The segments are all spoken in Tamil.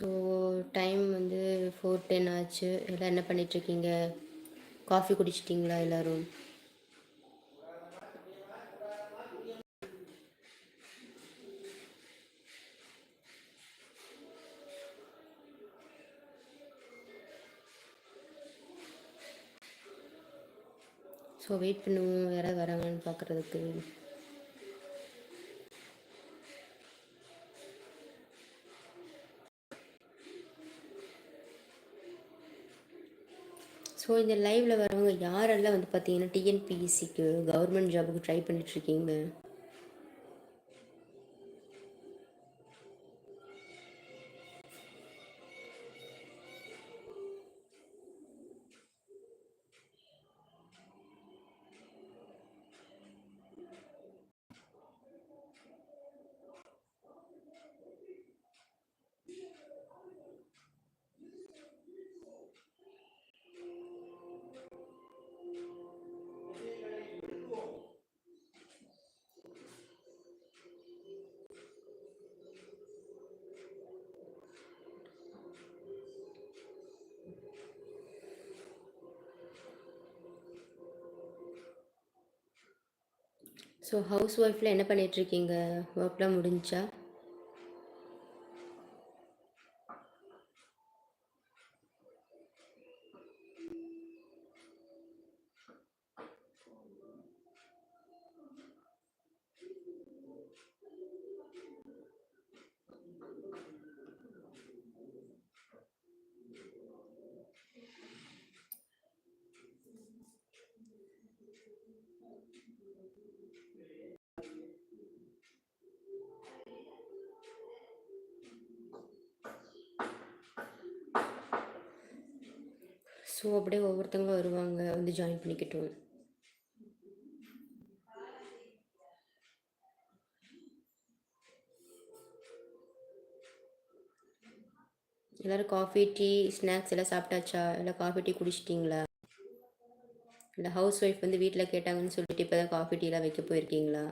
ஸோ டைம் வந்து ஃபோர் டென் ஆச்சு. எல்லாம் என்ன பண்ணிகிட்ருக்கீங்க காஃபி குடிச்சிட்டிங்களா எல்லோரும்? ஸோ வெயிட் பண்ணுவோம். யாராவது வராங்கன்னு பார்க்குறதுக்கு ஸோ இந்த லைவில் வரவங்க யாரெல்லாம் வந்து பார்த்தீங்கன்னா டிஎன்பிஎஸ்சிக்கு கவர்மெண்ட் ஜாபுக்கு ட்ரை பண்ணிட்டுருக்கீங்க ஸோ ஹவுஸ் ஒய்ஃபில் என்ன பண்ணிகிட்ருக்கீங்க ஒர்க்லாம் முடிஞ்சா ஸோ அப்படியே ஒவ்வொருத்தங்களும் வருவாங்க வந்து ஜாயின் பண்ணிக்கிட்டோம். எல்லோரும் காஃபி டீ ஸ்நாக்ஸ் எல்லாம் சாப்பிட்டாச்சா? இல்லை காஃபி டீ குடிச்சிட்டிங்களா? இல்லை ஹவுஸ் ஒய்ஃப் வந்து வீட்டில் கேட்டாங்கன்னு சொல்லிட்டு இப்போ தான் காஃபி டீலாம் வைக்க போயிருக்கீங்களா?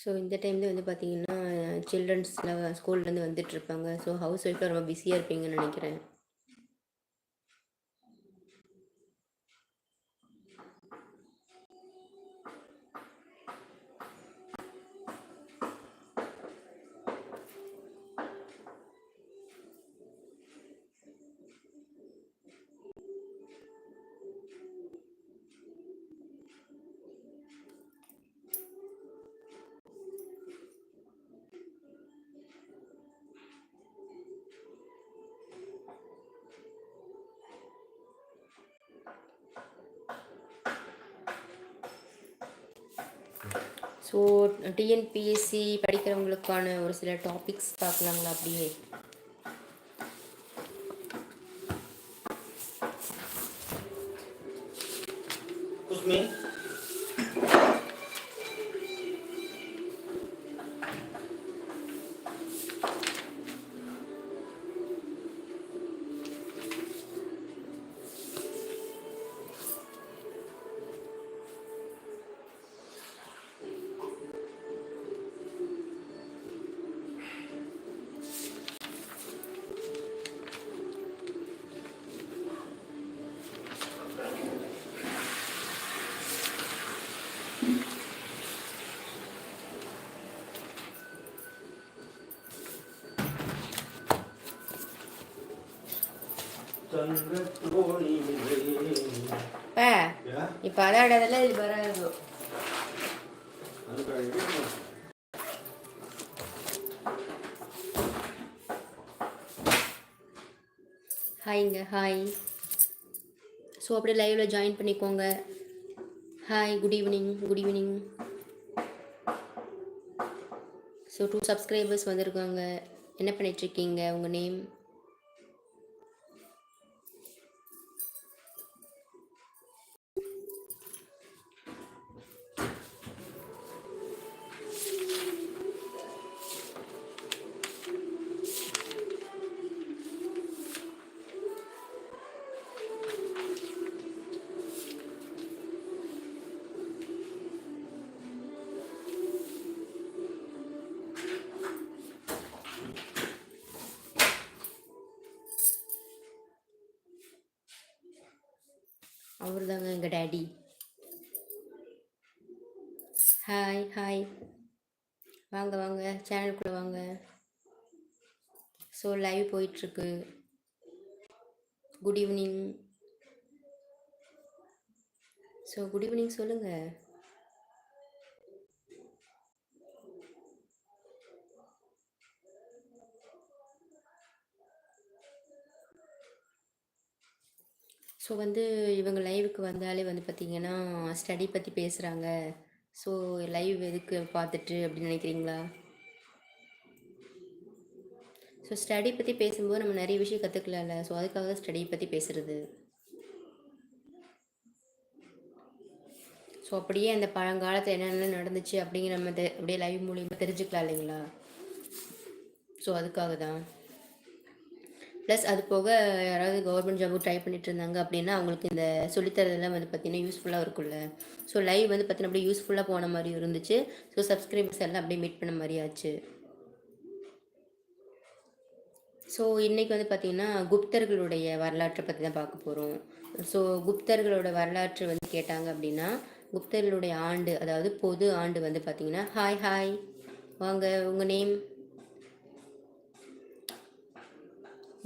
ஸோ இந்த டைமில் வந்து பார்த்தீங்கன்னா சில்ட்ரன்ஸில் ஸ்கூல்லேருந்து வந்துட்டுருப்பாங்க ஸோ ஹவுஸ் ஒய்ஃபில் ரொம்ப பிஸியாக இருப்பீங்கன்னு நினைக்கிறேன். ஸோ டிஎன்பிஎஸ்சி படிக்கிறவங்களுக்கான ஒரு சில டாபிக்ஸ் பார்க்கலாங்களா அப்படியே? இப்போ ಇಲ್ಲಿ இது வராது ஹாய்ங்க ஹாய். ஸோ அப்படியே லைவில் ஜாயின் பண்ணிக்கோங்க. Hi good evening good evening so two subscribers வந்திருக்காங்க. என்ன பண்ணிகிட்ருக்கீங்க உங்கள் நேம் அவர் தாங்க எங்கள் டேடி. ஹாய் ஹாய் வாங்க வாங்க. சேனலுக்குள்ளே வாங்க. ஸோ லைவ் போயிட்டுருக்கு. Good evening so good evening சொல்லுங்கள் ஸோ வந்து இவங்க லைவுக்கு வந்தாலே வந்து பார்த்திங்கன்னா ஸ்டடி பற்றி பேசுகிறாங்க ஸோ லைவ் எதுக்கு பார்த்துட்டு அப்படின்னு நினைக்கிறீங்களா? ஸோ ஸ்டடி பற்றி பேசும்போது நம்ம நிறைய விஷயம் கற்றுக்கலாம்ல ஸோ அதுக்காக தான் ஸ்டடி பற்றி பேசுகிறது ஸோ அப்படியே அந்த பழங்காலத்தில் என்னென்ன நடந்துச்சு அப்படிங்கிற நம்ம தெ- அப்படியே லைவ் மூலியமாக தெரிஞ்சுக்கலாம் இல்லைங்களா? ஸோ அதுக்காக தான். ப்ளஸ் அது போக யாராவது கவர்மெண்ட் ஜாபுக்கு ட்ரை பண்ணிட்டு இருந்தாங்க அப்படின்னா அவங்களுக்கு இந்த சொல்லித்தரதெல்லாம் வந்து பார்த்தீங்கன்னா யூஸ்ஃபுல்லாக இருக்கும்ல. ஸோ லைவ் வந்து பார்த்தீங்கன்னா அப்படியே யூஸ்ஃபுல்லாக போன மாதிரி இருந்துச்சு. ஸோ சப்ஸ்கிரைபர்ஸ் எல்லாம் அப்படியே மீட் பண்ண மாதிரி ஆச்சு. ஸோ இன்றைக்கி வந்து பார்த்திங்கன்னா குப்தர்களுடைய வரலாற்றை பற்றி தான் பார்க்க போகிறோம் ஸோ குப்தர்களோட வரலாற்று வந்து கேட்டாங்க அப்படின்னா குப்தர்களுடைய ஆண்டு அதாவது பொது ஆண்டு வந்து பார்த்திங்கன்னா ஹாய் ஹாய் வாங்க உங்கள் நேம்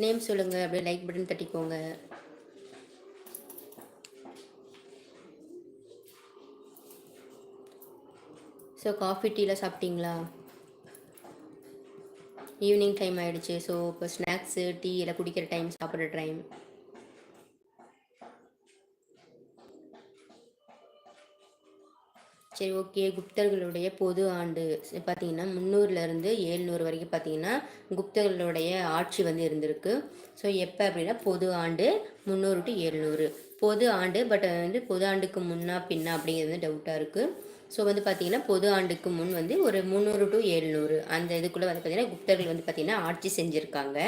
நேம் சொல்லுங்கள் அப்படியே லைக் பட்டன் தட்டிக்கோங்க. ஸோ காஃபி டீலாம் சாப்பிட்டீங்களா? ஈவினிங் டைம் ஆகிடுச்சு ஸோ இப்போ ஸ்நாக்ஸு டீ எல்லாம் குடிக்கிற டைம் சாப்பிட்ற டைம் சரி ஓகே. குப்தர்களுடைய பொது ஆண்டு பார்த்தீங்கன்னா முந்நூறுலேருந்து ஏழ்நூறு வரைக்கும் பார்த்தீங்கன்னா குப்தர்களுடைய ஆட்சி வந்து இருந்திருக்கு. ஸோ எப்போ அப்படின்னா பொது ஆண்டு முந்நூறு டு ஏழ்நூறு. பொது ஆண்டு பட் வந்து பொது ஆண்டுக்கு முன்னா பின்னா அப்படிங்கிறது வந்து டவுட்டாக இருக்குது ஸோ வந்து பார்த்தீங்கன்னா பொது ஆண்டுக்கு முன் வந்து ஒரு முந்நூறு டு ஏழ்நூறு. அந்த இதுக்குள்ளே வந்து பார்த்தீங்கன்னா குப்தர்கள் வந்து பார்த்தீங்கன்னா ஆட்சி செஞ்சுருக்காங்க.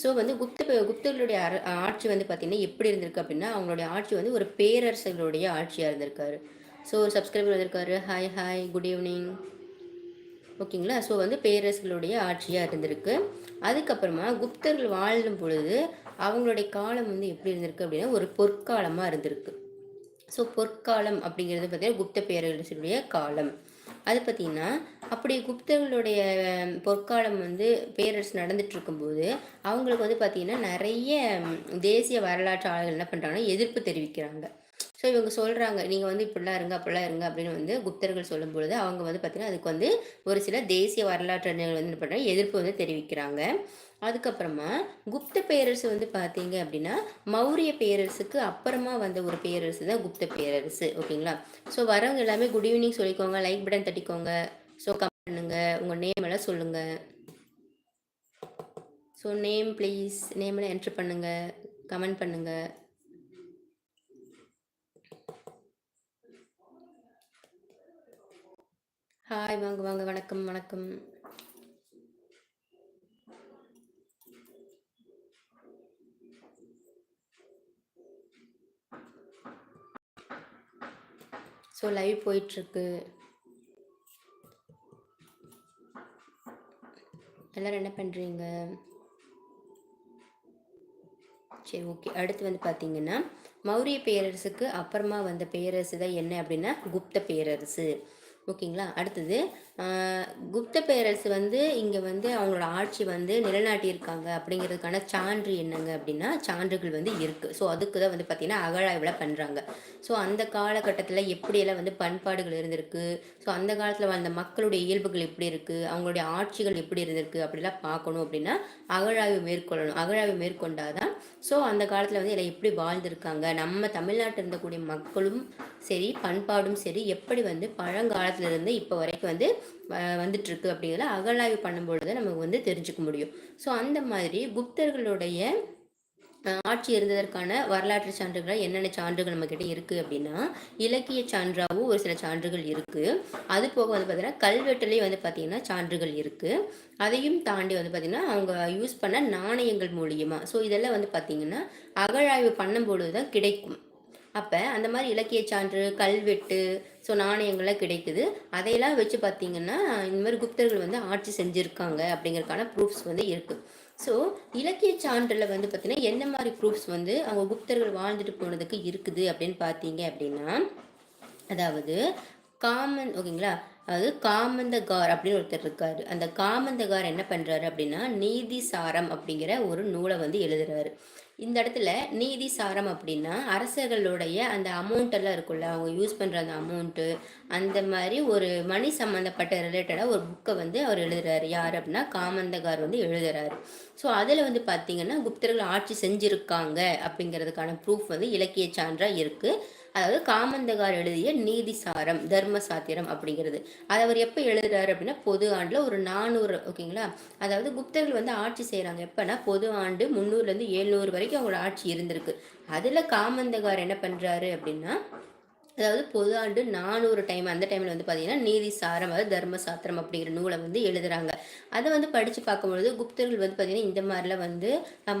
ஸோ வந்து குப்த குப்தர்களுடைய அர ஆட்சி வந்து பார்த்தீங்கன்னா எப்படி இருந்திருக்கு அப்படின்னா அவங்களுடைய ஆட்சி வந்து ஒரு பேரரசர்களுடைய ஆட்சியாக இருந்திருக்காரு. ஸோ ஒரு சப்ஸ்கிரைபர் வந்திருக்காரு ஹாய் ஹாய் குட் ஈவினிங் ஓகேங்களா ஸோ வந்து பேரரசுகளுடைய ஆட்சியாக இருந்திருக்கு. அதுக்கப்புறமா குப்தர்கள் வாழும் பொழுது அவங்களுடைய காலம் வந்து எப்படி இருந்திருக்கு அப்படின்னா ஒரு பொற்காலமாக இருந்திருக்கு. ஸோ பொற்காலம் அப்படிங்கிறது பார்த்தீங்கன்னா குப்த பேரரசுடைய காலம். அது பார்த்திங்கன்னா அப்படி குப்தர்களுடைய பொற்காலம் வந்து பேரரசு நடந்துட்டு இருக்கும்போது அவங்களுக்கு வந்து பார்த்திங்கன்னா நிறைய தேசிய வரலாற்று ஆளுகள் என்ன பண்ணுறாங்கன்னா எதிர்ப்பு தெரிவிக்கிறாங்க. ஸோ இவங்க சொல்கிறாங்க நீங்கள் வந்து இப்படிலாம் இருங்க அப்படிலாம் இருங்க அப்படின்னு வந்து குப்தர்கள் சொல்லும் பொழுது அவங்க வந்து பார்த்திங்கன்னா அதுக்கு வந்து ஒரு சில தேசிய வரலாற்றறிஞர்கள் வந்து என்ன பண்ணுறாங்க எதிர்ப்பு வந்து தெரிவிக்கிறாங்க. அதுக்கப்புறமா குப்த பேரரசு வந்து பார்த்தீங்க அப்படின்னா மௌரிய பேரரசுக்கு அப்புறமா வந்த ஒரு பேரரசு தான் குப்த பேரரசு ஓகேங்களா? ஸோ வரவங்க எல்லாமே குட் ஈவினிங் சொல்லிக்கோங்க லைக் பட்டன் தட்டிக்கோங்க ஸோ கம் பண்ணுங்க உங்கள் நேம் எல்லாம் சொல்லுங்கள் ஸோ நேம் ப்ளீஸ் நேம் எல்லாம் என்ட்ரு பண்ணுங்க கமெண்ட் பண்ணுங்கள் ஹாய் வாங்க வாங்க வணக்கம் வணக்கம். ஸோ லைவ் போயிட்டுருக்கு. எல்லோரும் என்ன பண்ணுறீங்க சரி ஓகே அடுத்து வந்து பார்த்தீங்கன்னா மௌரிய பேரரசுக்கு அப்புறமா வந்த பேரரசு தான் என்ன அப்படின்னா குப்த பேரரசு. ஓகேங்களா? அடுத்தது குப்த பேரரசு வந்து இங்கே வந்து அவங்களோட ஆட்சி வந்து நிலைநாட்டியிருக்காங்க அப்படிங்கிறதுக்கான சான்று என்னங்க அப்படின்னா சான்றுகள் வந்து இருக்குது ஸோ அதுக்கு தான் வந்து பார்த்திங்கன்னா அகழாய்வில் பண்ணுறாங்க ஸோ அந்த காலகட்டத்தில் எப்படியெல்லாம் வந்து பண்பாடுகள் இருந்திருக்கு? ஸோ அந்த காலத்தில் வாழ்ந்த மக்களுடைய இயல்புகள் எப்படி இருக்குது அவங்களுடைய ஆட்சிகள் எப்படி இருந்திருக்கு? அப்படிலாம் பார்க்கணும் அப்படின்னா அகழாய்வு மேற்கொள்ளணும். அகழாய்வு மேற்கொண்டாதான் ஸோ அந்த காலத்தில் வந்து எல்லாம் எப்படி வாழ்ந்திருக்காங்க? நம்ம தமிழ்நாட்டில் இருந்தக்கூடிய மக்களும் சரி பண்பாடும் சரி எப்படி வந்து பழங்காலத்துலேருந்து இப்போ வரைக்கும் வந்து வ- அப்படிங்கிறத அகழாய்வு பண்ணும்பொழுது நமக்கு வந்து தெரிஞ்சுக்க முடியும். ஸோ அந்த மாதிரி குப்தர்களுடைய ஆட்சி இருந்ததற்கான வரலாற்று சான்றுகள் என்னென்ன சான்றுகள் நம்மக்கிட்ட இருக்குது அப்படின்னா இலக்கிய சான்றாகவும் ஒரு சில சான்றுகள் இருக்குது அது போக வந்து பார்த்திங்கன்னா கல்வெட்டுலேயும் வந்து பார்த்திங்கன்னா சான்றுகள் இருக்குது அதையும் தாண்டி வந்து பார்த்திங்கன்னா அவங்க யூஸ் பண்ண நாணயங்கள் மூலியமாக ஸோ இதெல்லாம் வந்து பார்த்திங்கன்னா அகழாய்வு பண்ணும்பொழுது தான் கிடைக்கும். அப்போ அந்த மாதிரி இலக்கிய சான்று கல்வெட்டு ஸோ நாணயங்கள்லாம் கிடைக்குது. அதையெல்லாம் வச்சு பார்த்தீங்கன்னா இந்த மாதிரி குப்தர்கள் வந்து ஆட்சி செஞ்சுருக்காங்க அப்படிங்கிறதுக்கான ப்ரூஃப்ஸ் வந்து இருக்குது ஸோ இலக்கிய சான்றில் வந்து பார்த்தீங்கன்னா என்ன மாதிரி ப்ரூஃப்ஸ் வந்து அவங்க குப்தர்கள் வாழ்ந்துட்டு போனதுக்கு இருக்குது அப்படின்னு பார்த்தீங்க அப்படின்னா அதாவது காமன் ஓகேங்களா? அதாவது காமந்தகார் அப்படின்னு ஒருத்தர் இருக்கார். அந்த காமந்தகார் என்ன பண்ணுறாரு அப்படின்னா நீதி சாரம் அப்படிங்கிற ஒரு நூலை வந்து எழுதுறாரு. இந்த இடத்துல நீதி சாரம் அப்படின்னா அரசர்களுடைய அந்த அமௌண்ட் எல்லாம் இருக்குல்ல அவங்க யூஸ் பண்ணுற அந்த அமௌண்ட்டு அந்த மாதிரி ஒரு மணி சம்மந்தப்பட்ட ரிலேட்டடாக ஒரு புக்கை வந்து அவர் எழுதுறாரு. யார் அப்படின்னா காமந்தகார் வந்து எழுதுறாரு. ஸோ அதில் வந்து பார்த்தீங்கன்னா குப்தர்கள் ஆட்சி செஞ்சுருக்காங்க அப்படிங்கிறதுக்கான ப்ரூஃப் வந்து இலக்கிய சான்றாக இருக்குது அதாவது காமந்தகார் எழுதிய நீதிசாரம் தர்ம சாத்திரம் அப்படிங்கிறது. அதை அவர் எப்போ எழுதுறாரு அப்படின்னா பொது ஆண்டில் ஒரு நானூறு ஓகேங்களா? அதாவது குப்தர்கள் வந்து ஆட்சி செய்கிறாங்க எப்போனா பொது ஆண்டு முந்நூறுலேருந்து ஏழ்நூறு வரைக்கும் அவங்களோட ஆட்சி இருந்திருக்கு. அதில் காமந்தகார் என்ன பண்ணுறாரு அப்படின்னா அதாவது பொது ஆண்டு நானூறு டைம் அந்த டைமில் வந்து பார்த்தீங்கன்னா நீதி சாரம் அதாவது தர்ம சாத்திரம் அப்படிங்கிற நூலை வந்து எழுதுறாங்க. அதை வந்து படித்து பார்க்கும்பொழுது குப்தர்கள் வந்து பார்த்திங்கன்னா இந்த மாதிரிலாம் வந்து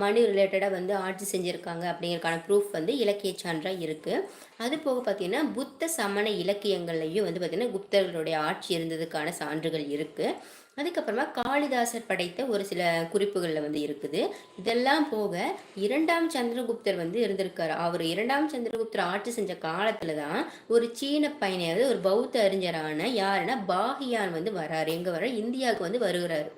மணி ரிலேட்டடாக வந்து ஆட்சி செஞ்சுருக்காங்க அப்படிங்கிறக்கான ப்ரூஃப் வந்து இலக்கிய சான்றாக இருக்குது அது போக பார்த்தீங்கன்னா புத்த சமண இலக்கியங்கள்லையும் வந்து பார்த்திங்கன்னா குப்தர்களுடைய ஆட்சி இருந்ததுக்கான சான்றுகள் இருக்குது அதுக்கப்புறமா காளிதாசர் படைத்த ஒரு சில குறிப்புகளில் வந்து இருக்குது. இதெல்லாம் போக இரண்டாம் சந்திரகுப்தர் வந்து இருந்திருக்காரு. அவர் இரண்டாம் சந்திரகுப்தர் ஆட்சி செஞ்ச காலத்தில் தான் ஒரு சீன பயணியாவது ஒரு பௌத்த அறிஞரான யாருன்னா பாகியான் வந்து வராரு. எங்கே வர இந்தியாவுக்கு வந்து வருகிறாரு.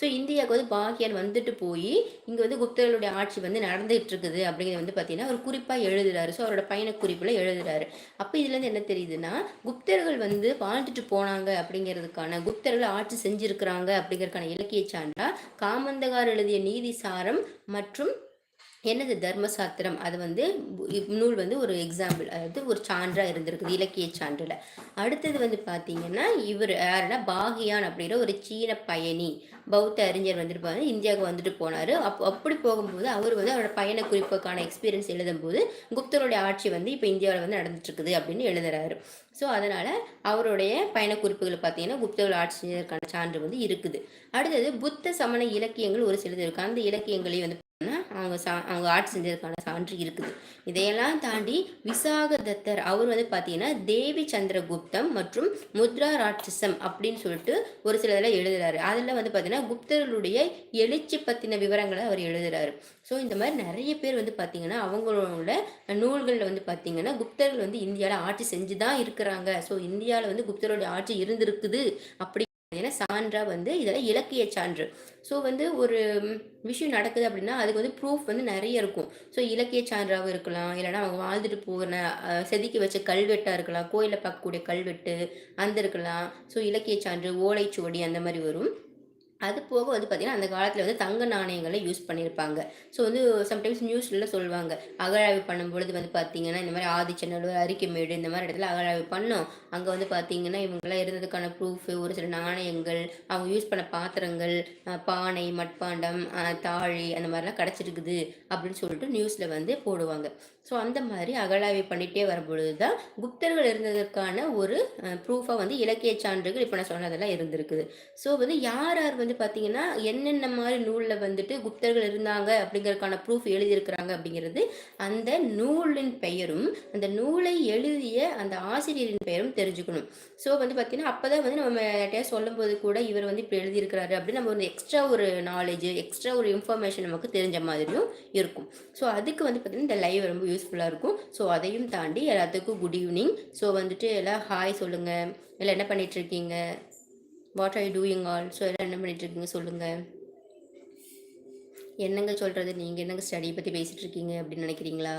ஸோ இந்தியாவுக்கு வந்து பாகியான் வந்துட்டு போய் இங்கே வந்து குப்தர்களுடைய ஆட்சி வந்து நடந்துகிட்டு இருக்குது அப்படிங்கிறது வந்து பார்த்தீங்கன்னா ஒரு குறிப்பாக எழுதுறாரு. ஸோ அவரோட பயண குறிப்பில் எழுதுறாரு. அப்போ இதுலேருந்து என்ன தெரியுதுன்னா குப்தர்கள் வந்து வாழ்ந்துட்டு போனாங்க அப்படிங்கிறதுக்கான குப்தர்கள் ஆட்சி செஞ்சுருக்கிறாங்க அப்படிங்கிறக்கான இலக்கிய சான்றா காமந்தகார் எழுதிய நீதி சாரம் மற்றும் என்னது தர்மசாஸ்திரம்? அது வந்து நூல் வந்து ஒரு எக்ஸாம்பிள் அதாவது ஒரு சான்றாக இருந்திருக்குது இலக்கிய சான்றில். அடுத்தது வந்து பார்த்தீங்கன்னா இவர் யாருன்னா பாகியான் அப்படிங்கிற ஒரு சீன பயணி. பௌத்த அறிஞர் வந்துட்டு போனார் இந்தியாவுக்கு வந்துட்டு போனார். அப் அப்படி போகும்போது அவர் வந்து அவரோட பயண குறிப்புக்கான எக்ஸ்பீரியன்ஸ் எழுதும்போது குப்தருடைய ஆட்சி வந்து இப்போ இந்தியாவில் வந்து நடந்துட்டுருக்குது அப்படின்னு எழுதுறாரு. ஸோ அதனால் அவருடைய பயண குறிப்புகள் பார்த்தீங்கன்னா குப்தர்கள் ஆட்சி சான்று வந்து இருக்குது. அடுத்தது புத்த சமண இலக்கியங்கள் ஒரு சிலது இருக்குது அந்த இலக்கியங்களையும் வந்து அவங்க சா அவங்க ஆட்சி செஞ்சதுக்கான சான்று இருக்குது. இதையெல்லாம் தாண்டி விசாக தத்தர் அவர் வந்து பார்த்தீங்கன்னா தேவி சந்திரகுப்தம் மற்றும் முத்ரா ராட்சசம் அப்படின்னு சொல்லிட்டு ஒரு சில எழுதுறாரு. அதில் வந்து பார்த்தீங்கன்னா குப்தர்களுடைய எழுச்சி பற்றின விவரங்களை அவர் எழுதுறாரு. ஸோ இந்த மாதிரி நிறைய பேர் வந்து பார்த்தீங்கன்னா அவங்களோட நூல்களில் வந்து பார்த்தீங்கன்னா குப்தர்கள் வந்து இந்தியாவில் ஆட்சி செஞ்சு தான் இருக்கிறாங்க. ஸோ இந்தியாவில் வந்து குப்தருடைய ஆட்சி இருந்திருக்குது அப்படி ஏன்னா சான்றாக வந்து இதெல்லாம் இலக்கிய சான்று. ஸோ வந்து ஒரு விஷயம் நடக்குது அப்படின்னா அதுக்கு வந்து ப்ரூஃப் வந்து நிறைய இருக்கும். ஸோ இலக்கிய சான்றாகவும் இருக்கலாம் இல்லைனா அவங்க வாழ்ந்துட்டு போகிற செதுக்கி வச்ச கல்வெட்டாக இருக்கலாம் கோயிலில் பார்க்கக்கூடிய கல்வெட்டு அந்த இருக்கலாம். ஸோ இலக்கிய சான்று ஓலைச்சுவடி அந்த மாதிரி வரும். அது போக வந்து பார்த்திங்கன்னா அந்த காலத்தில் வந்து தங்க நாணயங்களை யூஸ் பண்ணியிருப்பாங்க ஸோ வந்து சம்டைம்ஸ் நியூஸ்ல சொல்லுவாங்க. அகழாய்வு பண்ணும்பொழுது வந்து பார்த்திங்கன்னா இந்த மாதிரி ஆதிச்சநல்லூர் அரிக்கமேடு இந்த மாதிரி இடத்துல அகழாய்வு பண்ணோம். அங்கே வந்து பார்த்திங்கன்னா இவங்கெல்லாம் இருந்ததுக்கான ப்ரூஃபு ஒரு சில நாணயங்கள் அவங்க யூஸ் பண்ண பாத்திரங்கள் பானை மட்பாண்டம் தாழி அந்த மாதிரிலாம் கிடச்சிருக்குது அப்படின்னு சொல்லிட்டு நியூஸில் வந்து போடுவாங்க. ஸோ அந்த மாதிரி அகழாய்வு பண்ணிகிட்டே வரும்பொழுது தான் குப்தர்கள் இருந்ததற்கான ஒரு ப்ரூஃபாக வந்து இலக்கிய சான்றுகள் இப்போ நான் சொன்னதெல்லாம் இருந்திருக்குது. ஸோ வந்து யார் யார் வந்து பார்த்தீங்கன்னா என்னென்ன மாதிரி நூலில் வந்துட்டு குப்தர்கள் இருந்தாங்க அப்படிங்கிறதுக்கான ப்ரூஃப் எழுதியிருக்கிறாங்க அப்படிங்கிறது அந்த நூலின் பெயரும் அந்த நூலை எழுதிய அந்த ஆசிரியரின் பெயரும் தெரிஞ்சுக்கணும். ஸோ வந்து பார்த்தீங்கன்னா அப்போ தான் வந்து நம்ம யார்ட்டையா சொல்லும்போது கூட இவர் வந்து இப்போ எழுதியிருக்கிறாரு அப்படின்னு நம்ம ஒரு எக்ஸ்ட்ரா ஒரு நாலேஜ் எக்ஸ்ட்ரா ஒரு இன்ஃபர்மேஷன் நமக்கு தெரிஞ்ச மாதிரியும் இருக்கும். ஸோ அதுக்கு வந்து பார்த்திங்கன்னா இந்த லைவ் ரொம்ப யூஸ்ஃபுல்லாக இருக்கும். ஸோ அதையும் தாண்டி எல்லாத்துக்கும் குட் ஈவினிங் ஸோ வந்துட்டு எல்லாம் ஹாய் சொல்லுங்கள் எல்லாம் என்ன பண்ணிகிட்ருக்கீங்க what are doing all so எல்லாம் என்ன பண்ணிகிட்ருக்கீங்க சொல்லுங்கள் என்னங்க சொல்கிறது நீங்கள் என்னங்க ஸ்டடியை பற்றி பேசிகிட்டு இருக்கீங்க அப்படின்னு நினைக்கிறீங்களா?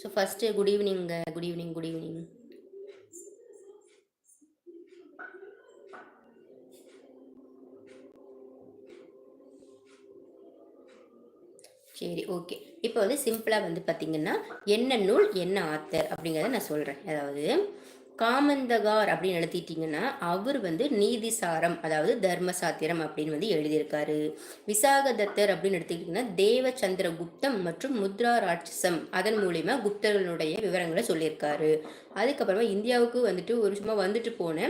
So first good evening good evening good evening சரி ஓகே இப்போ வந்து சிம்பிளாக வந்து பார்த்திங்கன்னா என்ன நூல் என்ன ஆத்தர் அப்படிங்கிறத நான் சொல்கிறேன் அதாவது காமந்தகார் அப்படின்னு எழுதிட்டீங்கன்னா அவர் வந்து நீதிசாரம் அதாவது தர்மசாத்திரம் அப்படின்னு வந்து எழுதியிருக்காரு. விசாகதத்தர் அப்படின்னு எடுத்துக்கிட்டிங்கன்னா தேவச்சந்திர குப்தம் மற்றும் முத்ரா ராட்சசம் அதன் மூலிமா குப்தர்களுடைய விவரங்களை சொல்லியிருக்காரு. அதுக்கப்புறமா இந்தியாவுக்கு வந்துட்டு ஒரு சும்மா வந்துட்டு போன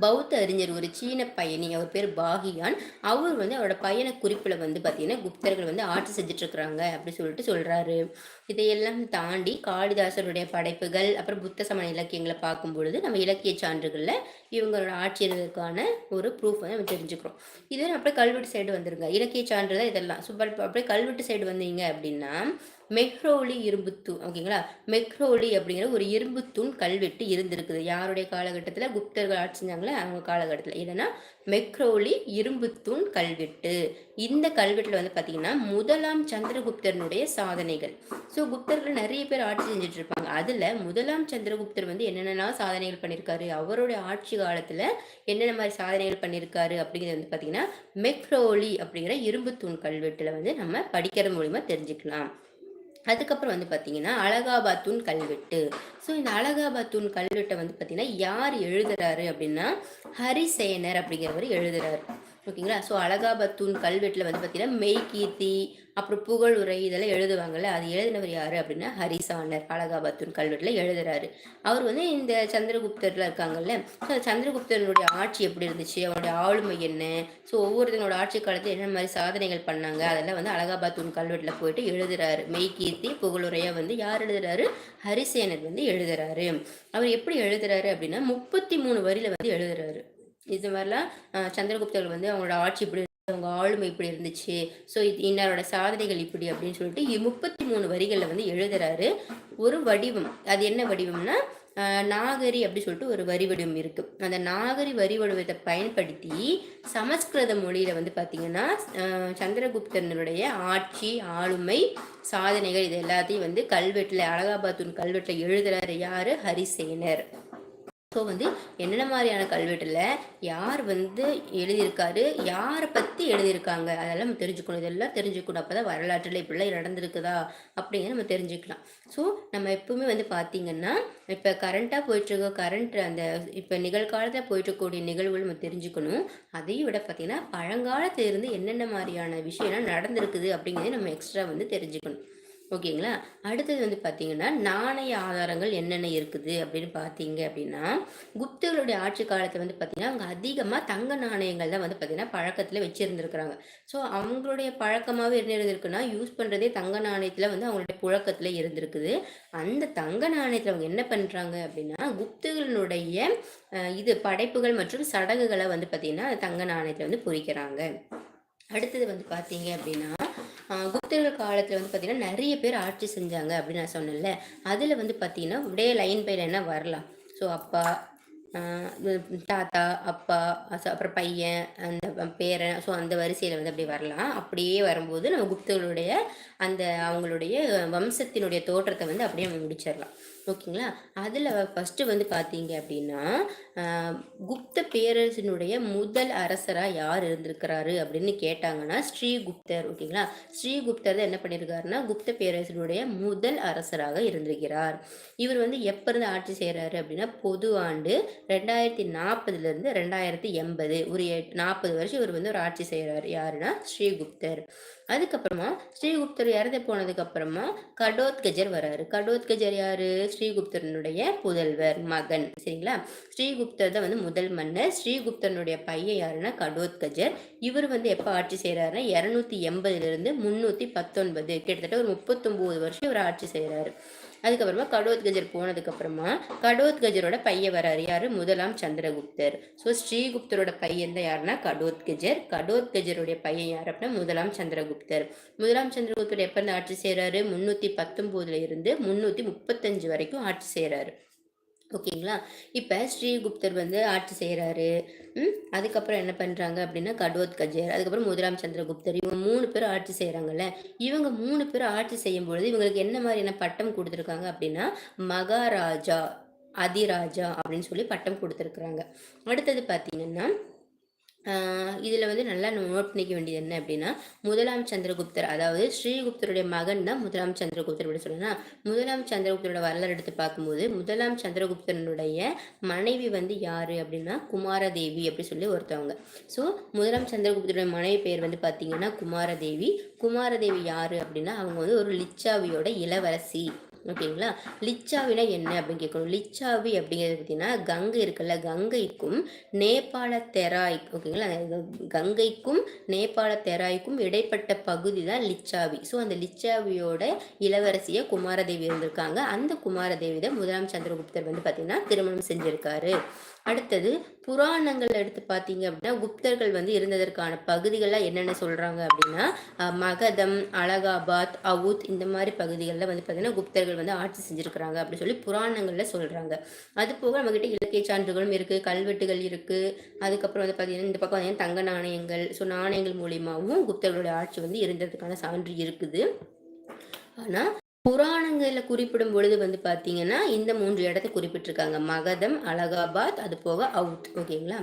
பௌத்த அறிஞர் ஒரு சீன பயணி அவர் பேர் பாகியான். அவர் வந்து அவரோட பயண குறிப்பில் வந்து பார்த்தீங்கன்னா குப்தர்கள் வந்து ஆட்சி செஞ்சுட்ருக்குறாங்க அப்படி சொல்லிட்டு சொல்கிறாரு இதையெல்லாம் தாண்டி காளிதாசருடைய படைப்புகள் அப்புறம் புத்த சமண இலக்கியங்களை பார்க்கும் பொழுது நம்ம இலக்கிய சான்றுகளில் இவங்களோட ஆட்சியர்களுக்கான ஒரு ப்ரூஃப் வந்து நம்ம தெரிஞ்சுக்கிறோம். இதுவே அப்படியே கல்வெட்டு சைடு வந்துருங்க. இலக்கிய சான்றிதழ் இதெல்லாம். சூப்பர் அப்படியே கல்வெட்டு சைடு வந்தீங்க அப்படின்னா மெக்ரோலி இரும்புத்தூண் ஓகேங்களா? மெக்ரோலி அப்படிங்கிற ஒரு இரும்புத்தூண் கல்வெட்டு இருந்திருக்குது. யாருடைய காலகட்டத்தில்? குப்தர்கள் ஆட்சி செஞ்சாங்களே? அவங்க காலகட்டத்தில். இல்லைன்னா மெக்ரோலி இரும்புத்தூண் கல்வெட்டு இந்த கல்வெட்டில் வந்து பார்த்தீங்கன்னா முதலாம் சந்திரகுப்தனுடைய சாதனைகள். ஸோ குப்தர்கள் நிறைய பேர் ஆட்சி செஞ்சுட்டு இருப்பாங்க. அதில் முதலாம் சந்திரகுப்தர் வந்து என்னென்ன சாதனைகள் பண்ணியிருக்காரு அவருடைய ஆட்சி காலத்தில் என்னென்ன மாதிரி சாதனைகள் பண்ணியிருக்காரு அப்படிங்கிறது வந்து பார்த்தீங்கன்னா மெக்ரோலி அப்படிங்கிற இரும்புத்தூண் கல்வெட்டில் வந்து நம்ம படிக்கிறது மூலிமா தெரிஞ்சுக்கலாம். அதுக்கப்புறம் வந்து பார்த்தீங்கன்னா அலகாபாத் தூண் கல்வெட்டு. ஸோ இந்த அலகாபாத் தூண் கல்வெட்டை வந்து பார்த்தீங்கன்னா யார் எழுதுறாரு அப்படின்னா ஹரிசேனர் அப்படிங்கிறவர் எழுதுறாரு. ஓகேங்களா? ஸோ அலகாபத்தூன் கல்வெட்டில் வந்து பார்த்தீங்கன்னா மெய் கீர்த்தி அப்புறம் புகழ் உரை இதெல்லாம் எழுதுவாங்கல்ல அது எழுதினவர் யார் அப்படின்னா ஹரிசானர் அலகாபாத்தூன் கல்வெட்டில் எழுதுறாரு. அவர் வந்து இந்த சந்திரகுப்தரில் இருக்காங்கல்ல ஸோ சந்திரகுப்தனுடைய ஆட்சி எப்படி இருந்துச்சு? அவருடைய ஆளுமை என்ன? ஸோ ஒவ்வொருத்தனோட ஆட்சி காலத்தில் என்ன மாதிரி சாதனைகள் பண்ணாங்க? அதெல்லாம் வந்து அலகாபாத்தூன் கல்வெட்டில் போயிட்டு எழுதுறாரு. மெய்கீர்த்தி புகழுரையாக வந்து யார் எழுதுறாரு? ஹரிசேனர் வந்து எழுதுறாரு. அவர் எப்படி எழுதுறாரு அப்படின்னா முப்பத்தி மூணு வரியில் வந்து எழுதுறாரு. இது மாதிரிலாம் சந்திரகுப்தர்கள் வந்து அவங்களோட ஆட்சி இப்படி அவங்க ஆளுமை இப்படி இருந்துச்சு ஸோ இது இன்னாரோட சாதனைகள் இப்படி அப்படின்னு சொல்லிட்டு முப்பத்தி மூணு வரிகளில் வந்து எழுதுறாரு. ஒரு வடிவம் அது என்ன வடிவம்னா நாகரி அப்படின்னு சொல்லிட்டு ஒரு வரி வடிவம் இருக்கு. அந்த நாகரி வரி வடிவத்தை பயன்படுத்தி சமஸ்கிருத மொழியில வந்து பார்த்தீங்கன்னா சந்திரகுப்தனுடைய ஆட்சி ஆளுமை சாதனைகள் இது எல்லாத்தையும் வந்து கல்வெட்டில் அலகாபாத்தூன் கல்வெட்டில் எழுதுறாரு யாரு? ஹரிசேனர். ஸோ வந்து என்னென்ன மாதிரியான கல்வெட்டில் யார் வந்து எழுதியிருக்காரு யாரை பற்றி எழுதியிருக்காங்க? அதெல்லாம் நம்ம தெரிஞ்சுக்கணும். இதெல்லாம் தெரிஞ்சுக்கணும். அப்போ தான் வரலாற்றில் இப்படிலாம் நடந்திருக்குதா அப்படிங்கிற நம்ம தெரிஞ்சுக்கலாம். ஸோ நம்ம எப்பவுமே வந்து பார்த்திங்கன்னா இப்போ கரண்ட்டாக போயிட்டுருக்க கரண்ட் அந்த இப்போ நிகழ்காலத்தில் போயிட்டுருக்கக்கூடிய நிகழ்வுகள் நம்ம தெரிஞ்சுக்கணும். அதையும் விட பார்த்திங்கன்னா பழங்காலத்திலிருந்து என்னென்ன மாதிரியான விஷயம்லாம் நடந்திருக்குது அப்படிங்கிறத நம்ம எக்ஸ்ட்ரா வந்து தெரிஞ்சுக்கணும். ஓகேங்களா? அடுத்தது வந்து பார்த்தீங்கன்னா நாணய ஆதாரங்கள் என்னென்ன இருக்குது அப்படின்னு பார்த்தீங்க அப்படின்னா குப்தர்களுடைய ஆட்சி காலத்தில் வந்து பார்த்தீங்கன்னா அவங்க அதிகமாக தங்க நாணயங்கள் தான் வந்து பார்த்தீங்கன்னா பழக்கத்தில் வச்சுருந்துருக்குறாங்க. ஸோ அவங்களுடைய பழக்கமாகவே என்ன இருந்திருக்குன்னா யூஸ் பண்ணுறதே தங்க நாணயத்தில் வந்து அவங்களுடைய புழக்கத்தில் இருந்திருக்குது. அந்த தங்க நாணயத்தில் அவங்க என்ன பண்ணுறாங்க அப்படின்னா குப்தர்களுடைய இது படைப்புகள் மற்றும் சடங்குகளை வந்து பார்த்தீங்கன்னா தங்க நாணயத்தில் வந்து பொறிக்கிறாங்க. அடுத்தது வந்து பார்த்தீங்க அப்படின்னா குப்தர்கள் காலத்தில் வந்து பார்த்திங்கன்னா நிறைய பேர் ஆட்சி செஞ்சாங்க அப்படின்னு நான் சொன்னேன்ல. அதில் வந்து பார்த்திங்கன்னா அப்படியே லைன் பை லைனாக வரலாம். ஸோ அப்பா தாத்தா அப்பா அப்புறம் பையன் அந்த பேரன் ஸோ அந்த வரிசையில் வந்து அப்படி வரலாம். அப்படியே வரும்போது நம்ம குப்தர்களுடைய அந்த அவங்களுடைய வம்சத்தினுடைய தோற்றத்தை வந்து அப்படியே முடிச்சிடலாம். ஓகேங்களா அதில் ஃபஸ்ட்டு வந்து பார்த்தீங்க அப்படின்னா குப்த பேரரசினுடைய முதல் அரசராக யார் இருந்திருக்கிறாரு அப்படின்னு கேட்டாங்கன்னா ஸ்ரீகுப்தர் ஓகேங்களா? ஸ்ரீகுப்தர் தான் என்ன பண்ணியிருக்காருன்னா குப்த பேரரசினுடைய முதல் அரசராக இருந்திருக்கிறார். இவர் வந்து எப்போ இருந்து ஆட்சி செய்கிறாரு அப்படின்னா பொது ஆண்டு ரெண்டாயிரத்தி நாற்பதுலேருந்து ரெண்டாயிரத்தி எண்பது ஒரு நாற்பது வருஷம் இவர் வந்து ஒரு ஆட்சி செய்கிறார் யாருன்னா ஸ்ரீகுப்தர். அதுக்கப்புறமா ஸ்ரீகுப்தர் இறந்து போனதுக்கப்புறமா கடோத்கஜர் வராரு. கடோத்கஜர் யாரு? ஸ்ரீகுப்தரனுடைய புதல்வர் மகன். சரிங்களா? ஸ்ரீகுப்தர் தான் வந்து முதல் மன்னர். ஸ்ரீகுப்தனுடைய பையன் யாருன்னா கடோத்கஜர். இவர் வந்து எப்போ ஆட்சி செய்கிறாருன்னா இரநூத்தி எண்பதுலேருந்து முந்நூற்றி பத்தொன்பது. கிட்டத்தட்ட ஒரு முப்பத்தொம்போது வருஷம் இவர் ஆட்சி செய்கிறாரு அதுக்கப்புறமா கடோத்கஜர் போனதுக்கப்புறமா கடோத்கஜரோட பையன் வராரு. யார்? முதலாம் சந்திரகுப்தர். ஸோ ஸ்ரீகுப்தரோட பையன் தான் யாருன்னா கடோத்கஜர். கடோத்கஜருடைய பையன் யார் அப்படின்னா முதலாம் சந்திரகுப்தர். முதலாம் சந்திரகுப்தர் எப்போ இருந்து ஆட்சி செய்கிறாரு முந்நூற்றி பத்தொம்போதுல இருந்து முந்நூற்றி முப்பத்தஞ்சு வரைக்கும் ஆட்சி செய்கிறாரு ஓகேங்களா? இப்போ ஸ்ரீகுப்தர் வந்து ஆட்சி செய்கிறாரு அதுக்கப்புறம் என்ன பண்ணுறாங்க அப்படின்னா கடோத் கஜர் அதுக்கப்புறம் முதலாம் சந்திரகுப்தர் இவங்க மூணு பேர் ஆட்சி செய்கிறாங்கல்ல இவங்க மூணு பேர் ஆட்சி செய்யும் பொழுது இவங்களுக்கு என்ன மாதிரியான பட்டம் கொடுத்துருக்காங்க அப்படின்னா மகாராஜா அதிராஜா அப்படின்னு சொல்லி பட்டம் கொடுத்துருக்குறாங்க. அடுத்தது பார்த்தீங்கன்னா இதில் வந்து நல்லா நோட் பண்ணிக்க வேண்டியது என்ன அப்படின்னா முதலாம் சந்திரகுப்தர் அதாவது ஸ்ரீகுப்தருடைய மகன் தான் முதலாம் சந்திரகுப்தர் அப்படின்னு சொல்லலாம் முதலாம் சந்திரகுப்தரோட வரலாறு எடுத்து பார்க்கும்போது முதலாம் சந்திரகுப்தனுடைய மனைவி வந்து யார் அப்படின்னா குமாரதேவி அப்படி சொல்லி ஒருத்தவங்க. ஸோ முதலாம் சந்திரகுப்தருடைய மனைவி பேர் வந்து பார்த்தீங்கன்னா குமாரதேவி. குமாரதேவி யார் அப்படின்னா அவங்க வந்து ஒரு லிச்சாவியோட இளவரசி. ஓகேங்களா? லிச்சாவினா என்ன அப்படின்னு கேட்கணும். லிச்சாவி அப்படிங்கிறது பார்த்தீங்கன்னா கங்கை இருக்குல்ல கங்கைக்கும் நேபாள தெராய் ஓகேங்களா? கங்கைக்கும் நேபாள தெராய்க்கும் இடைப்பட்ட பகுதி தான் லிச்சாவி. ஸோ அந்த லிச்சாவியோட இளவரசியை குமாரதேவி இருந்திருக்காங்க. அந்த குமாரதேவி தான் முதலாம் சந்திரகுப்தர் வந்து பார்த்தீங்கன்னா திருமணம் செஞ்சிருக்காரு. அடுத்தது புராணங்கள் எடுத்து பார்த்தீங்க அப்படின்னா குப்தர்கள் வந்து இருந்ததற்கான பகுதிகள்லாம் என்னென்ன சொல்கிறாங்க அப்படின்னா மகதம் அலகாபாத் அவுத் இந்த மாதிரி பகுதிகளில் வந்து பார்த்தீங்கன்னா குப்தர்கள் வந்து ஆட்சி செஞ்சுருக்கிறாங்க அப்படின்னு சொல்லி புராணங்களில் சொல்கிறாங்க அது போக நம்மக்கிட்ட இலக்கிய சான்றுகளும் இருக்குது கல்வெட்டுகள் இருக்குது அதுக்கப்புறம் வந்து பார்த்திங்கன்னா இந்த பக்கம் பார்த்தீங்கன்னா தங்க நாணயங்கள் ஸோ நாணயங்கள் மூலியமாகவும் குப்தர்களுடைய ஆட்சி வந்து இருந்ததுக்கான சான்று இருக்குது. ஆனால் புராணங்களில் குறிப்பிடும் பொழுது வந்து பார்த்தீங்கன்னா இந்த மூன்று இடத்த குறிப்பிட்டிருக்காங்க. மகதம் அலகாபாத் அது போக அவுட். ஓகேங்களா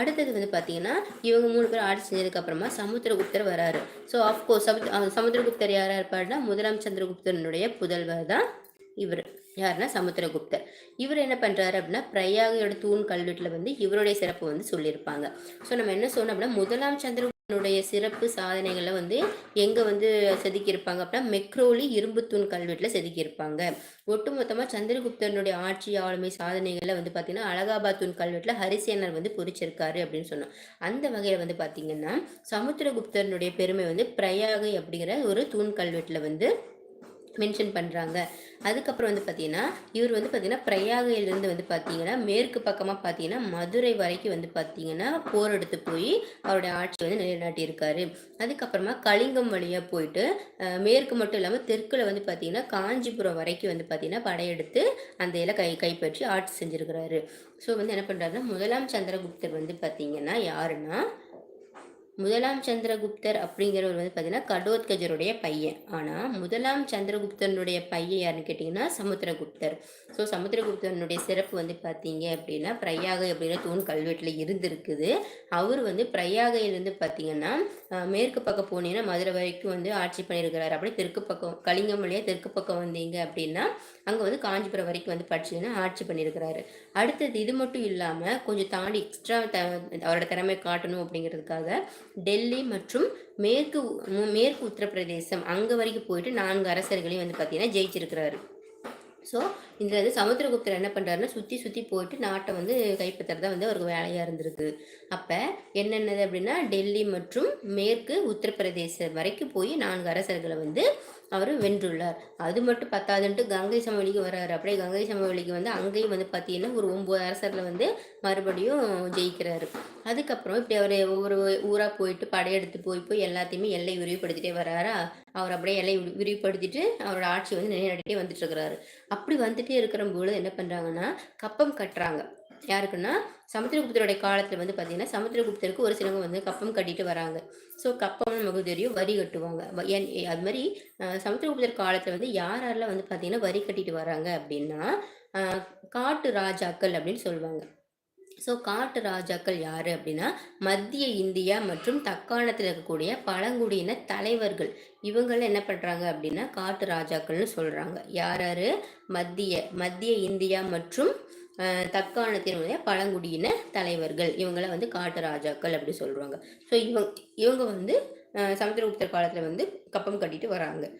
அடுத்தது வந்து பார்த்தீங்கன்னா இவங்க மூணு பேர் ஆட்சி செஞ்சதுக்கு அப்புறமா சமுத்திரகுப்தர் வராரு. ஸோ ஆஃப்கோர்ஸ் சமுத்திரகுப்தர் யாராக இருப்பாருன்னா முதலாம் சந்திரகுப்தனுடைய புதல்வர் தான் இவர். யாருன்னா சமுத்திரகுப்தர். இவர் என்ன பண்ணுறாரு அப்படின்னா பிரயாகையோட தூண் கல்வெட்டில் வந்து இவருடைய சிறப்பு வந்து சொல்லியிருப்பாங்க. ஸோ நம்ம என்ன சொன்னோம் அப்படின்னா முதலாம் சந்திர சந்திரகுப்தனுடைய சிறப்பு சாதனைகளை வந்து எங்கே வந்து செதுக்கியிருப்பாங்க அப்படின்னா மெக்ரோலி இரும்புத்தூண் கல்வெட்டில் செதுக்கியிருப்பாங்க. ஒட்டுமொத்தமாக சந்திரகுப்தனுடைய ஆட்சி ஆளுமை சாதனைகளை வந்து பார்த்திங்கன்னா அலகாபாத் தூண் கல்வெட்டில் ஹரிசேனர் வந்து பொறிச்சிருக்காரு அப்படின்னு சொன்னோம். அந்த வகையில் வந்து பார்த்திங்கன்னா சமுத்திரகுப்தனுடைய பெருமை வந்து பிரயாகை அப்படிங்கிற ஒரு தூண் கல்வெட்டில் வந்து மென்ஷன் பண்ணுறாங்க அதுக்கப்புறம் வந்து பார்த்தீங்கன்னா இவர் வந்து பார்த்தீங்கன்னா பிரயாகையிலேருந்து வந்து பார்த்தீங்கன்னா மேற்கு பக்கமாக பார்த்தீங்கன்னா மதுரை வரைக்கும் வந்து பார்த்தீங்கன்னா போர் எடுத்து போய் அவருடைய ஆட்சி வந்து நிலைநாட்டியிருக்காரு. அதுக்கப்புறமா கலிங்கம் வழியாக போயிட்டு மேற்கு மட்டும் இல்லாமல் தெற்கில் வந்து பார்த்தீங்கன்னா காஞ்சிபுரம் வரைக்கும் வந்து பார்த்தீங்கன்னா படையெடுத்து அந்த இலை கை கைப்பற்றி ஆட்சி செஞ்சுருக்கிறாரு. ஸோ வந்து என்ன பண்ணுறாருன்னா முதலாம் சந்திரகுப்தர் வந்து பார்த்தீங்கன்னா யாருன்னா முதலாம் சந்திரகுப்தர் அப்படிங்கிறவர் வந்து பார்த்தீங்கன்னா கடோத்கஜருடைய பையன். ஆனால் முதலாம் சந்திரகுப்தனுடைய பையன் யாருன்னு கேட்டிங்கன்னா சமுத்திரகுப்தர். ஸோ சமுத்திரகுப்தனுடைய சிறப்பு வந்து பார்த்தீங்க அப்படின்னா பிரயாகை அப்படிங்கிற தூண் கல்வெட்டில் இருந்திருக்குது. அவர் வந்து பிரயாகையிலிருந்து பார்த்தீங்கன்னா மேற்கு பக்கம் போனீங்கன்னா மதுரை வரைக்கும் வந்து ஆட்சி பண்ணியிருக்கிறாரு. அப்படியே தெற்கு பக்கம் கலிங்கம் வழியாக தெற்கு பக்கம் வந்தீங்க அப்படின்னா அங்கே வந்து காஞ்சிபுரம் வரைக்கும் வந்து படிச்சீங்கன்னா ஆட்சி பண்ணியிருக்கிறாரு. அடுத்தது இது மட்டும் இல்லாமல் கொஞ்சம் தாண்டி எக்ஸ்ட்ரா த அவரோட திறமை காட்டணும் அப்படிங்கிறதுக்காக டெல்லி மற்றும் மேற்கு மேற்கு உத்தரப்பிரதேசம். அங்கே வரைக்கும் போயிட்டு நான்கு அரசர்களையும் வந்து பார்த்தீங்கன்னா ஜெயிச்சிருக்கிறாரு. ஸோ இதில் வந்து சமுத்திரகுப்தர் என்ன பண்ணுறாருன்னா சுற்றி சுற்றி போயிட்டு நாட்டை வந்து கைப்பற்றுறதா வந்து அவருக்கு வேலையாக இருந்திருக்கு. அப்போ என்னென்னது அப்படின்னா டெல்லி மற்றும் மேற்கு உத்தரப்பிரதேசம் வரைக்கும் போய் நான்கு அரசர்களை வந்து அவர் வென்றுள்ளார். அது மட்டும் பத்தாதுன்ட்டு கங்கை சமவெளிக்கு வர்றாரு. அப்படியே கங்கை சமவெளிக்கு வந்து அங்கேயும் வந்து பார்த்தீங்கன்னா ஒரு ஒம்பது அரசரில் வந்து மறுபடியும் ஜெயிக்கிறாரு. அதுக்கப்புறம் இப்படி அவர் ஒவ்வொரு ஊராக போயிட்டு படையெடுத்து போய் போய் எல்லாத்தையுமே எல்லை விரிவுபடுத்திட்டே வராரா அவர் அப்படியே எல்லை விரிவுபடுத்திட்டு அவரோட ஆட்சி வந்து நிலைநாட்டிட்டே வந்துட்டு இருக்கிறாரு. அப்படி வந்துட்டே இருக்கிற பொழுது என்ன பண்ணுறாங்கன்னா கப்பம் கட்டுறாங்க. யாருக்குன்னா சமுத்திரகுப்தருடைய காலத்தில் வந்து பார்த்தீங்கன்னா சமுத்திரகுப்தருக்கு ஒரு சிலவங்க வந்து கப்பம் கட்டிட்டு வராங்க. ஸோ கப்பம் நமக்கு தெரியும் வரி கட்டுவாங்க. அது மாதிரி சமுத்திரகுப்தர் காலத்தில் வந்து யார் யாரெல்லாம் வந்து பார்த்தீங்கன்னா வரி கட்டிட்டு வராங்க அப்படின்னா காட்டு ராஜாக்கள் அப்படின்னு சொல்லுவாங்க. ஸோ காட்டு ராஜாக்கள் யார் அப்படின்னா மத்திய இந்தியா மற்றும் தக்காணத்தில் இருக்கக்கூடிய பழங்குடியின தலைவர்கள். இவங்கள என்ன பண்ணுறாங்க அப்படின்னா காட்டு ராஜாக்கள்னு சொல்கிறாங்க யார் யார்? மத்திய மத்திய இந்தியா மற்றும் தக்காணத்தினுடைய பழங்குடியின தலைவர்கள். இவங்கள வந்து காட்டு ராஜாக்கள் அப்படி சொல்கிறாங்க ஸோ இவங்க இவங்க வந்து சமுத்திரகுப்தர் காலத்தில் வந்து கப்பம் கட்டிட்டு வராங்க.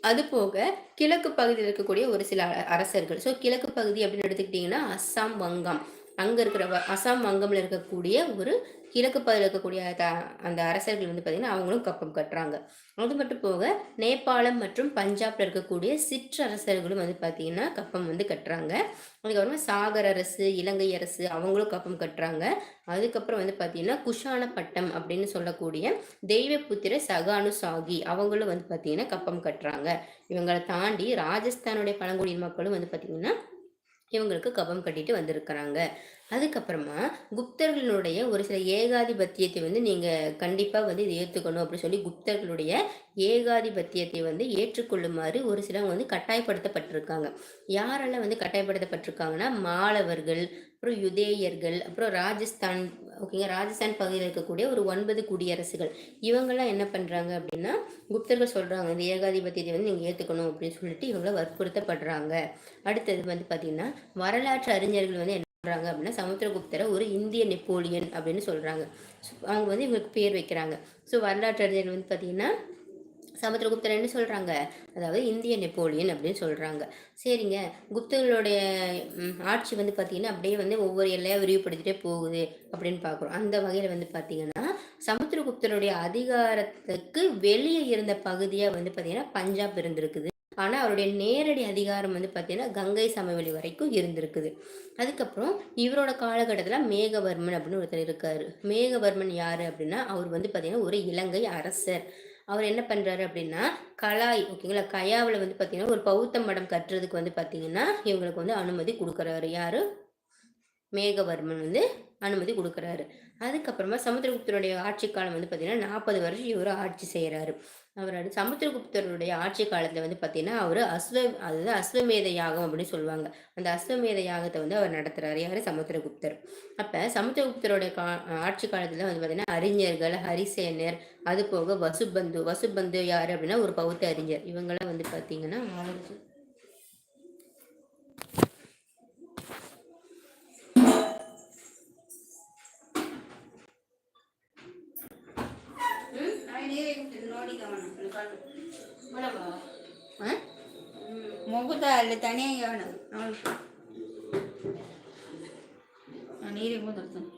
அது போக கிழக்கு பகுதியில் இருக்கக்கூடிய ஒரு சில அ- அரசர்கள். ஸோ கிழக்கு பகுதி அப்படின்னு எடுத்துக்கிட்டிங்கன்னா அஸ்ஸாம் வங்கம். அங்கே இருக்கிற வ- அஸ்ஸாம் வங்கம்ல இருக்கக்கூடிய ஒரு கிழக்கு பகுதியில் இருக்கக்கூடிய த அந்த அரசர்கள் வந்து பார்த்திங்கன்னா அவங்களும் கப்பம் கட்டுறாங்க. அது மட்டும் போக நேபாளம் மற்றும் பஞ்சாப்ல இருக்கக்கூடிய சிற்றரசர்களும் வந்து பார்த்திங்கன்னா கப்பம் வந்து கட்டுறாங்க. அதுக்கப்புறமா சாகர் அரசு இலங்கை அரசு அவங்களும் கப்பம் கட்டுறாங்க. அதுக்கப்புறம் வந்து பார்த்திங்கன்னா குஷான பட்டம் அப்படின்னு சொல்லக்கூடிய தெய்வபுத்திர சகானு சாகி அவங்களும் வந்து பார்த்திங்கன்னா கப்பம் கட்டுறாங்க. இவங்களை தாண்டி ராஜஸ்தானுடைய பழங்குடியின மக்களும் வந்து பார்த்திங்கன்னா இவங்களுக்கு கபம் கட்டிட்டு வந்திருக்கிறாங்க. அதுக்கப்புறமா குப்தர்களுடைய ஒரு சில ஏகாதிபத்தியத்தை வந்து நீங்கள் கண்டிப்பாக வந்து இதை ஏற்றுக்கணும் அப்படின்னு சொல்லி குப்தர்களுடைய ஏகாதிபத்தியத்தை வந்து ஏற்றுக்கொள்ளுமாறு ஒரு சிலவங்க வந்து கட்டாயப்படுத்தப்பட்டிருக்காங்க. யாரெல்லாம் வந்து கட்டாயப்படுத்தப்பட்டிருக்காங்கன்னா மாலவர்கள் அப்புறம் யுதேயர்கள் அப்புறம் ராஜஸ்தான் ஓகேங்க ராஜஸ்தான் பகுதியில் இருக்கக்கூடிய ஒரு ஒன்பது குடியரசுகள். இவங்கெல்லாம் என்ன பண்ணுறாங்க அப்படின்னா குப்தர்கள் சொல்கிறாங்க இந்த ஏகாதிபத்தியத்தை வந்து நீங்கள் ஏற்றுக்கணும் அப்படின்னு சொல்லிட்டு இவங்கள வற்புறுத்தப்படுறாங்க. அடுத்தது வந்து பார்த்திங்கன்னா வரலாற்று அறிஞர்கள் வந்து என்ன பண்ணுறாங்க அப்படின்னா சமுத்திரகுப்தரை ஒரு இந்திய நெப்போலியன் அப்படின்னு சொல்கிறாங்க அவங்க வந்து இவங்களுக்கு பேர் வைக்கிறாங்க. ஸோ வரலாற்று அறிஞர்கள் வந்து பார்த்திங்கன்னா சமுத்திரகுப்தர் என்ன சொல்கிறாங்க அதாவது இந்திய நெப்போலியன் அப்படின்னு சொல்கிறாங்க சரிங்க. குப்தர்களுடைய ஆட்சி வந்து பார்த்திங்கன்னா அப்படியே வந்து ஒவ்வொரு எல்லையாக விரிவுபடுத்திட்டே போகுது அப்படின்னு பார்க்குறோம் அந்த வகையில் வந்து பார்த்திங்கன்னா சமுத்திரகுப்தருடைய அதிகாரத்துக்கு வெளியே இருந்த பகுதியாக வந்து பார்த்திங்கன்னா பஞ்சாப் இருந்திருக்குது. ஆனால் அவருடைய நேரடி அதிகாரம் வந்து பார்த்திங்கன்னா கங்கை சமவெளி வரைக்கும் இருந்திருக்குது. அதுக்கப்புறம் இவரோட காலகட்டத்தில் மேகவர்மன் அப்படின்னு ஒருத்தர் இருக்கார். மேகவர்மன் யார் அப்படின்னா அவர் வந்து பார்த்திங்கன்னா ஒரு இலங்கை அரசர். அவர் என்ன பண்ணுறாரு அப்படின்னா கலாய் ஓகேங்களா கயாவில் வந்து பார்த்தீங்கன்னா ஒரு பௌத்த மடம் கட்டுறதுக்கு வந்து பார்த்தீங்கன்னா இவங்களுக்கு வந்து அனுமதி கொடுக்குறாரு. யார்? மேகவர்மன் வந்து அனுமதி கொடுக்குறாரு. அதுக்கப்புறமா சமுத்திரகுப்தருடைய ஆட்சி காலம் வந்து பார்த்தீங்கன்னா நாற்பது வருஷம் இவர் ஆட்சி செய்கிறாரு அவர் வந்து சமுத்திரகுப்தருடைய ஆட்சி காலத்தில் வந்து பார்த்தீங்கன்னா அவர் அஸ்வ அதாவது அஸ்வமேத யாகம் அப்படின்னு சொல்லுவாங்க. அந்த அஸ்வமேத யாகத்தை வந்து அவர் நடத்துகிறார் யார்? சமுத்திரகுப்தர். அப்போ சமுத்திரகுப்தருடைய கா ஆட்சி காலத்தில் வந்து பார்த்தீங்கன்னா அறிஞர்கள் ஹரிசேனர் அது போக வசுபந்து வசுபந்து யார் அப்படின்னா ஒரு பௌத்த அறிஞர். இவங்களாம் வந்து பார்த்தீங்கன்னா ಮುಗುದ ಅಲ್ಲಿ ತನಿಯಾಗಿ ಅವನು ಅವಳು ನೀರಿಗೆ ಮುದಿರ್ತಾನೆ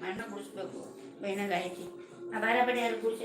ಮಣ್ಣು ಕುಡಿಸ್ಬೇಕು ಬೆಣ್ಣಗೆ ಐತಿ ಆ ಬಾರ ಬಡಿ ಯಾರು ಕುಡಿಸಿ